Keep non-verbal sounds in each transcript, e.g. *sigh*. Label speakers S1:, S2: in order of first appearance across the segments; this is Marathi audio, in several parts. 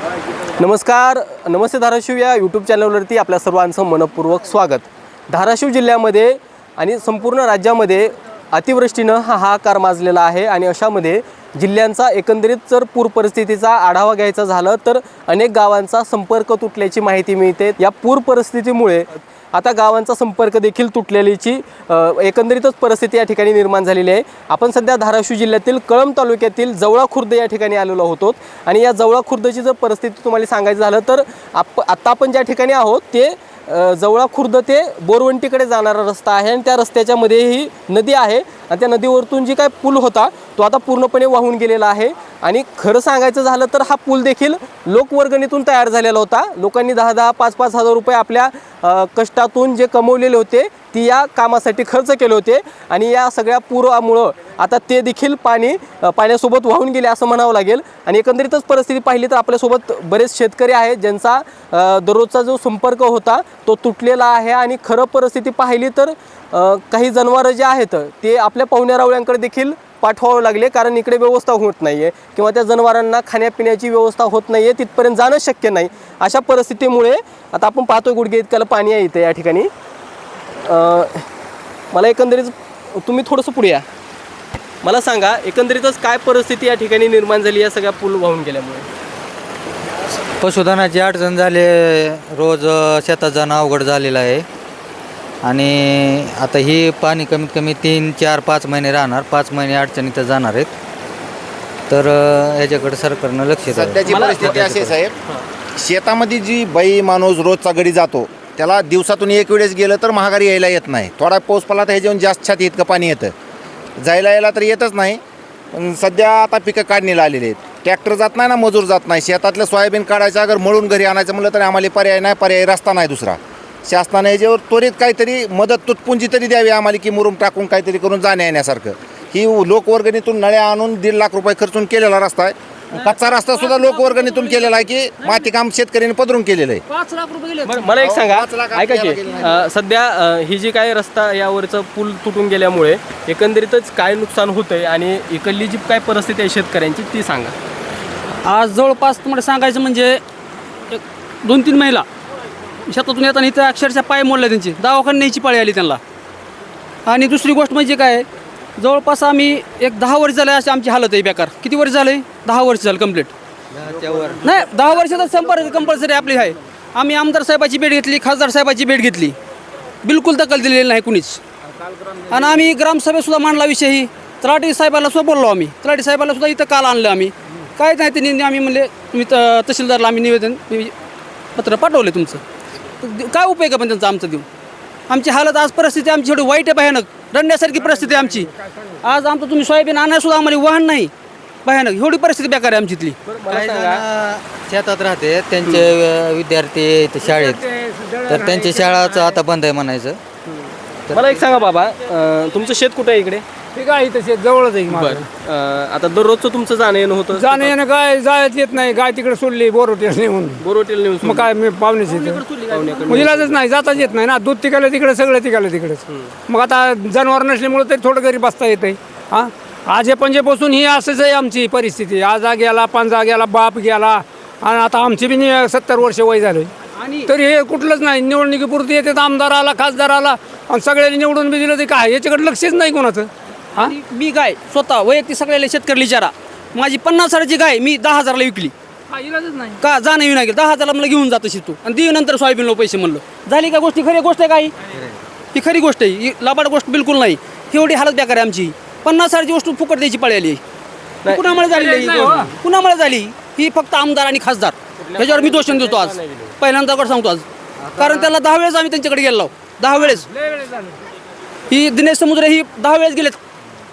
S1: नमस्कार नमस्ते धाराशिव या यूट्यूब चॅनलवरती आपल्या सर्वांचं मनपूर्वक स्वागत. धाराशिव जिल्ह्यामध्ये आणि संपूर्ण राज्यामध्ये अतिवृष्टीनं हा हाकार माजलेला आहे आणि अशामध्ये जिल्ह्यांचा एकंदरीत जर पूर परिस्थितीचा आढावा घ्यायचा झालं तर अनेक गावांचा संपर्क तुटल्याची माहिती मिळते. या पूर परिस्थितीमुळे आता गावांचा संपर्क देखील तुटलेलीची एकंदरीतच परिस्थिती या ठिकाणी निर्माण झालेली आहे. आपण सध्या धाराशिव जिल्ह्यातील कळंब तालुक्यातील जवळा खुर्द या ठिकाणी आलेलो आहोत आणि या जवळा खुर्दची जर परिस्थिती तुम्हाला सांगायचं झालं तर आप आत्ता आपण ज्या ठिकाणी आहोत ते जवळा खुर्द ते बोरवंटीकडे जाणारा रस्ता आहे आणि त्या रस्त्याच्या मध्ये ही नदी आहे. आणि त्या नदीवरतून जी काय पूल होता तो आता पूर्णपणे वाहून गेलेला आहे. आणि खरं सांगायचं झालं तर हा पूल देखील लोकवर्गणीतून तयार झालेला होता. लोकांनी दहा दहा पाच पाच हजार रुपये आपल्या कष्टातून जे कमवलेले होते ती या कामासाठी खर्च केले होते. आणि या सगळ्या पुरामुळं आता ते देखील पाणी पाण्यासोबत वाहून गेले असं म्हणावं लागेल. आणि एकंदरीतच परिस्थिती पाहिली तर आपल्यासोबत बरेच शेतकरी आहेत ज्यांचा दररोजचा जो संपर्क होता तो तुटलेला आहे. आणि खरं परिस्थिती पाहिली तर काही जनावरं जे आहेत ते आपल्या पाहुण्यारावळ्यांकडे देखील पाठवावं लागले कारण इकडे व्यवस्था होत नाही आहे किंवा त्या जनावरांना खाण्यापिण्याची व्यवस्था होत नाही आहे तिथपर्यंत जाणं शक्य नाही. अशा परिस्थितीमुळे आता आपण पाहतो गुडघे इतक्याला पाणी आहे इथं या ठिकाणी. मला एकंदरीत तुम्ही थोडंसं पुढे या. मला सांगा एकंदरीतच काय परिस्थिती या ठिकाणी निर्माण झाली या सगळ्या पूल वाहून गेल्यामुळे?
S2: पशुधनाची अडचण झाली रोज शेतात जाणं अवघड झालेलं आहे. आणि आता ही पाणी कमीत कमी तीन चार पाच महिने राहणार. पाच महिने अडचणीत जाणार आहेत. तर अ, ह्याच्याकडे सरकारनं लक्ष द्यावं.
S3: सध्याची
S1: मला-
S3: परिस्थिती अशी आहे साहेब. शेतामध्ये जी बाई माणूस रोजचा गडी जातो त्याला दिवसातून एक वेळेस गेलं तर महागारी यायला येत नाही. थोडा पाऊस पडला तर ह्याच्याहून जास्त छाती इतकं पाणी येतं. जायला यायला तर येतच नाही. पण सध्या आता पिकं काढणीला आलेली आहेत. ट्रॅक्टर जात नाही ना मजूर जात नाही. शेतातलं सोयाबीन काढायचं अगर मळून घरी आणायचं म्हणलं तरी आम्हाला पर्याय नाही पर्याय रस्ता नाही दुसरा. शासनाने याच्यावर त्वरित काहीतरी मदत तुटपुंजी तरी द्यावी आम्हाला की मुरुम टाकून काहीतरी करून जाण्या येण्यासारखं. ही लोकवर्गणीतून नळ्या आणून दीड लाख रुपये खर्चून केलेला रस्ता आहे. कच्चा रस्ता सुद्धा लोकवर्गणीतून केलेला आहे की मातीकाम शेतकऱ्यांनी पदरून केलेलं आहे.
S1: बरं, मला एक सांगा
S3: पाच लाख
S1: ऐका की
S3: आपल्याला गेले
S1: अ, सध्या अ, ही जी काय रस्ता यावरचं पूल तुटून गेल्यामुळे एकंदरीतच काय नुकसान होतंय आणि इकडली जी काय परिस्थिती आहे शेतकऱ्यांची ती सांगा.
S4: आज जवळपास तुम्हाला सांगायचं म्हणजे एक दोन तीन महिला शेतातून येताना इथं अक्षरशः पाय मोडले त्यांची. दवाखान्याची पाळी आली त्यांना. आणि दुसरी गोष्ट म्हणजे काय? जवळपास आम्ही एक दहा वर्ष झालं अशी आमची हालत आहे बेकार. किती वर्ष झाले? दहा वर्ष झालं कंप्लीट नाही दहा वर्षाचा संपर्क कंपल्सरी आपली आहे. आम्ही आमदार साहेबाची भेट घेतली खासदार साहेबाची भेट घेतली. बिलकुल दखल दिलेली नाही कुणीच. आणि आम्ही ग्रामसभेतसुद्धा मांडला विषयी ही तलाठी साहेबाला सुद्धा बोललो आम्ही. तलाठी साहेबाला सुद्धा इथं काल आणलं आम्ही. काय नाही त्यांनी आम्ही म्हणले तुम्ही तहसीलदारला आम्ही निवेदन पत्र पाठवले तुमचं. तर काय उपयोग आहे पण त्यांचा आमचं देऊन? आमची हालत आज परिस्थिती आमची थोडी वाईट आहे भयानक. रडण्यासारखी परिस्थिती आहे आमची. आज आमचं तुम्ही सोयाबीन आणायला सुद्धा आम्हाला वाहन नाही. भयानक. एवढी परिस्थिती बेकार आहे आमची इथली.
S2: शेतात राहते त्यांचे अ, विद्यार्थी इथं शाळेत. तर त्यांची शाळाचं आता बंद आहे म्हणायचं.
S1: मला एक सांगा बाबा अ, तुमचं शेत कुठं आहे इकडे?
S5: ते काय तसे जवळच आहे माझं.
S1: बरं. अ, आता दररोजचं तुमचं जाणं येणं होतं?
S5: जाणं येणं काय जायच येत नाही. गाय तिकडे सोडली बोरोटेल नेऊन.
S1: बोरोटेल न्यूज
S5: मग काय मी पाहुणेच येते मग इलाजच नाही जाताच येत नाही ना. दूध तिकायला तिकडे सगळं तिकायला तिकडेच मग आता जनावर नसल्यामुळे तरी थोडं घरी बसता येते हा? आज हे पंजेपासून ही असंच आहे आमची परिस्थिती. आज गेला पंजा गेला बाप गेला. आणि आता आमची बी सत्तर वर्ष वय झाले
S4: आणि
S5: तरी हे कुठलंच नाही. निवडणुकीपुरती येते आमदार आला खासदार आला. आणि सगळ्यांनी निवडून बी दिलं ते काय? याच्याकडे लक्षच नाही कोणाचं.
S4: आणि मी गाय स्वतः वैयक्तिक सगळ्याला शेतकरी विचारा माझी पन्नास हजाराची गाय मी दहा हजारला विकली.
S5: इलाजच नाही.
S4: का? जाणं येऊन गेलं. दहा हजारला मला घेऊन जातं शितू आणि देऊ नंतर सोयाबीनला पैसे म्हणलं. झाली का गोष्टी? खरी गोष्ट आहे काही ही खरी गोष्ट आहे. ही लाबाड गोष्ट बिलकुल नाही. एवढी हालत बेकार आहे आमची. पन्नास हजारची वस्तू फुकट द्यायची पाळी आली. आहे. कुणामुळे आहे ही? कुणामुळे झाली? ही फक्त आमदार आणि खासदार. ह्याच्यावर मी दोषण देतो आज. पहिल्यांदा गोष्ट सांगतो आज. कारण त्याला दहा वेळेस आम्ही त्यांच्याकडे गेलो दहा वेळेस. ही दिनेश समुद्र ही दहा वेळेस गेलेत.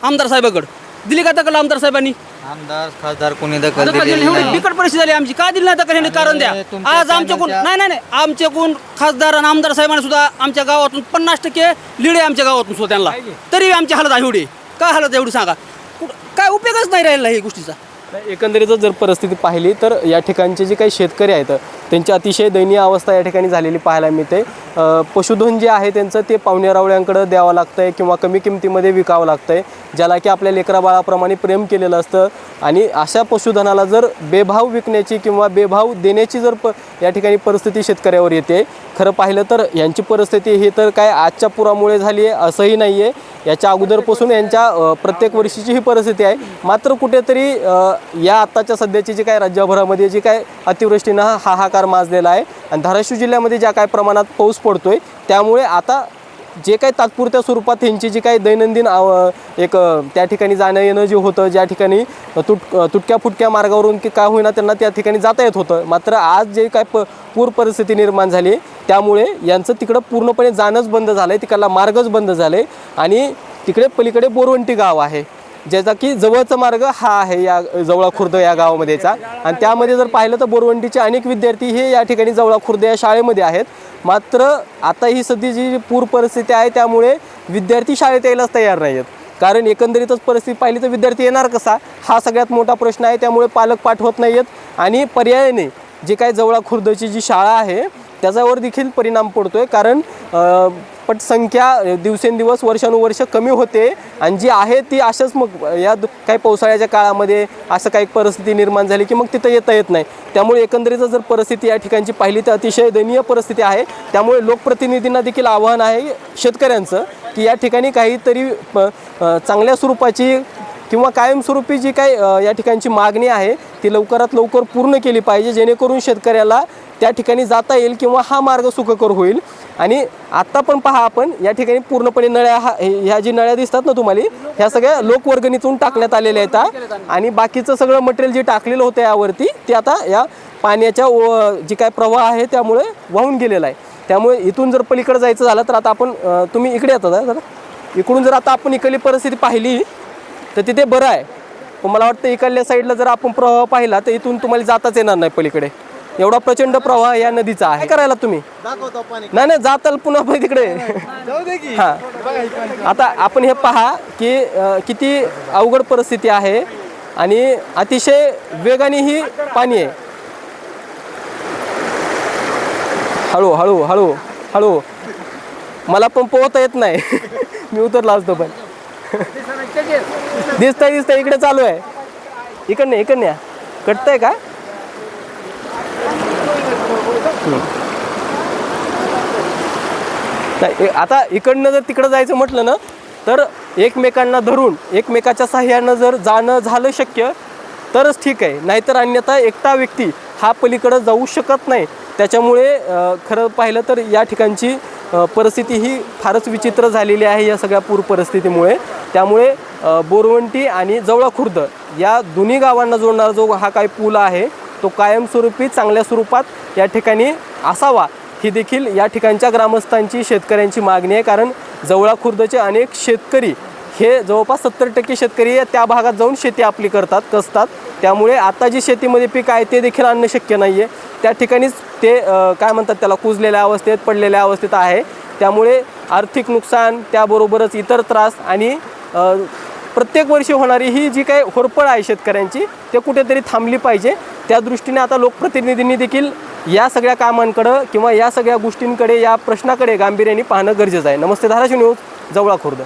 S4: आमदार साहेबाकडे. दिली का दखल आमदार साहेबांनी?
S2: आमदार खासदार कोणी दखल
S4: दखल दिली
S2: दिलेली
S4: एवढी
S2: नाही.
S4: बिकट परिस्थिती झाली आमची. का दिली नाही दखल? कारण द्या.
S2: आणि तुमच्या
S4: आज आमच्याकडून
S2: चॅनलच्या-
S4: नाही नाही नाही. आमच्याकडून खासदार आणि आमदार साहेबांनी सुद्धा आमच्या गावातून पन्नास टक्के लीड आमच्या गावातून सुद्धा त्यांना. तरी आमची हालत आहे. एवढी काय हालत आहे एवढी सांगा? कुठं- काय उपयोगच नाही राहिला ही गोष्टीचा.
S1: एकंदरीत जर परिस्थिती पाहिली तर या ठिकाणचे जे काही शेतकरी आहेत त्यांची अतिशय दयनीय अवस्था या ठिकाणी झालेली पाहायला मिळते. पशुधन जे आहे त्यांचं ते पाहुण्यारावळ्यांकडे द्यावं लागतं आहे किंवा कमी किमतीमध्ये विकावं लागतं आहे ज्याला की आपल्या लेकरा बाळाप्रमाणे प्रेम केलेलं असतं. आणि अशा पशुधनाला जर बेभाव विकण्याची किंवा बेभाव देण्याची जर प या ठिकाणी परिस्थिती शेतकऱ्यावर येते खरं पाहिलं तर यांची परिस्थिती ही तर काय आजच्या पुरामुळे झाली आहे असंही नाही आहे याच्या अगोदरपासून यांच्या प्रत्येक वर्षीची ही परिस्थिती आहे. मात्र कुठेतरी या आत्ताच्या सध्याची जी काय राज्यभरामध्ये जी काय अतिवृष्टीनं हाहाकार माजलेला आहे आणि धाराशिव जिल्ह्यामध्ये ज्या काय प्रमाणात पाऊस पडतोय त्यामुळे आता जे काही तात्पुरत्या स्वरूपात ह्यांची जी काही दैनंदिन आव एक त्या ठिकाणी जाणं येणं जे होतं ज्या ठिकाणी तुट तुटक्या फुटक्या मार्गावरून की काय होईना त्यांना त्या ठिकाणी जाता येत होतं. मात्र आज जे काय प पूर परिस्थिती निर्माण झाली त्यामुळे यांचं तिकडं पूर्णपणे जाणंच बंद झालं आहे तिकडला मार्गच बंद झाले आणि तिकडे पलीकडे बोरवंटी गाव आहे. ज्याचा की जवळचा मार्ग हा आहे या जवळा खुर्द या गावामध्येचा. आणि त्यामध्ये जर पाहिलं तर बोरवंडीचे अनेक विद्यार्थी हे या ठिकाणी जवळा खुर्द या शाळेमध्ये आहेत. मात्र आता ही सध्या जी पूर परिस्थिती आहे त्यामुळे विद्यार्थी शाळेत यायलाच तयार नाही आहेत कारण एकंदरीतच परिस्थिती पाहिली तर विद्यार्थी येणार कसा? हा सगळ्यात मोठा प्रश्न आहे त्यामुळे पालक पाठवत नाही आहेत आणि पर्यायाने जे काय जवळा खुर्दची जी शाळा आहे त्याच्यावर देखील परिणाम पडतो आहे कारण पटसंख्या दिवसेंदिवस वर्षानुवर्ष कमी होते. आणि जी आहे ती अशाच मग या दु- काही पावसाळ्याच्या काळामध्ये असं काही परिस्थिती निर्माण झाली की मग तिथं येता येत नाही. त्यामुळे एकंदरीत जर परिस्थिती या ठिकाणची पाहिली तर अतिशय दयनीय परिस्थिती आहे. त्यामुळे लोकप्रतिनिधींना देखील आव्हान आहे शेतकऱ्यांचं की या ठिकाणी काहीतरी प- चांगल्या स्वरूपाची किंवा कायमस्वरूपी जी काही या ठिकाणची मागणी आहे ती लवकरात लवकर पूर्ण केली पाहिजे जेणेकरून शेतकऱ्याला त्या ठिकाणी जाता येईल किंवा हा मार्ग सुखकर होईल. आणि आत्ता पण पहा आपण या ठिकाणी पूर्णपणे नळ्या हा हे- ह्या जी नळ्या दिसतात ना तुम्हाला ह्या सगळ्या लोकवर्गणीतून टाकण्यात आलेल्या आहेत आणि बाकीचं सगळं मटेरियल जे टाकलेलं होतं यावरती ते आता या पाण्याच्या जी काय प्रवाह आहे त्यामुळे वाहून गेलेला आहे. त्यामुळे इथून जर पलीकडे जायचं झालं तर आता आपण तुम्ही इकडे येतात हा जरा. इकडून जर आता आपण इकडली परिस्थिती पाहिली तर तिथे बरं आहे. पण मला वाटतं इकडल्या साईडला जर आपण प्रवाह पाहिला तर इथून तुम्हाला जाताच येणार नाही पलीकडे. एवढा प्रचंड प्रवाह या नदीचा आहे. काय करायला तुम्ही? नाही नाही जाताल पुन्हा पण तिकडे. हा. आता आपण हे पहा की अ, किती अवघड परिस्थिती आहे आणि अतिशय वेगाने ही पाणी आहे. हळू हळू हळू हळू. मला पण पोहता येत नाही. *laughs* मी उतरला असतो पण. दिसतंय दिसतंय. इकडे चालू आहे. इकडनं इकडनं या. कटतंय का? नाही, ए- आता इकडनं जर तिकडं जायचं म्हटलं ना तर एकमेकांना धरून एकमेकाच्या साह्यानं जर जाणं झालं शक्य तरच ठीक आहे. नाहीतर अन्यथा एकटा व्यक्ती हा पलीकडं जाऊ शकत नाही. त्याच्यामुळे खरं पाहिलं तर या ठिकाणची परिस्थिती ही फारच विचित्र झालेली आहे या सगळ्या पूर परिस्थितीमुळे. त्यामुळे बोरवंटी आणि जवळा खुर्द या दोन्ही गावांना जोडणारा जो हा काही पूल आहे तो कायमस्वरूपी चांगल्या स्वरूपात या ठिकाणी असावा. ही देखील या ठिकाणच्या ग्रामस्थांची शेतकऱ्यांची मागणी आहे. कारण जवळा खुर्दचे अनेक शेतकरी हे जवळपास सत्तर टक्के शेतकरी त्या भागात जाऊन शेती आपली करतात कसतात. त्यामुळे आता जी शेतीमध्ये पीक आहे ते देखील आणणं शक्य नाही आहे त्या ठिकाणीच ते काय म्हणतात त्याला कुजलेल्या अवस्थेत पडलेल्या अवस्थेत आहे. त्यामुळे आर्थिक नुकसान त्याबरोबरच इतर त्रास आणि प्रत्येक वर्षी होणारी ही जी काही होरपळ आहे शेतकऱ्यांची ते कुठेतरी थांबली पाहिजे. त्या दृष्टीने आता लोकप्रतिनिधींनी देखील या सगळ्या कामांकडं किंवा या सगळ्या गोष्टींकडे या प्रश्नाकडे गांभीर्याने पाहणं गरजेचं आहे. नमस्ते धाराशिव न्यूज जवळा खुर्द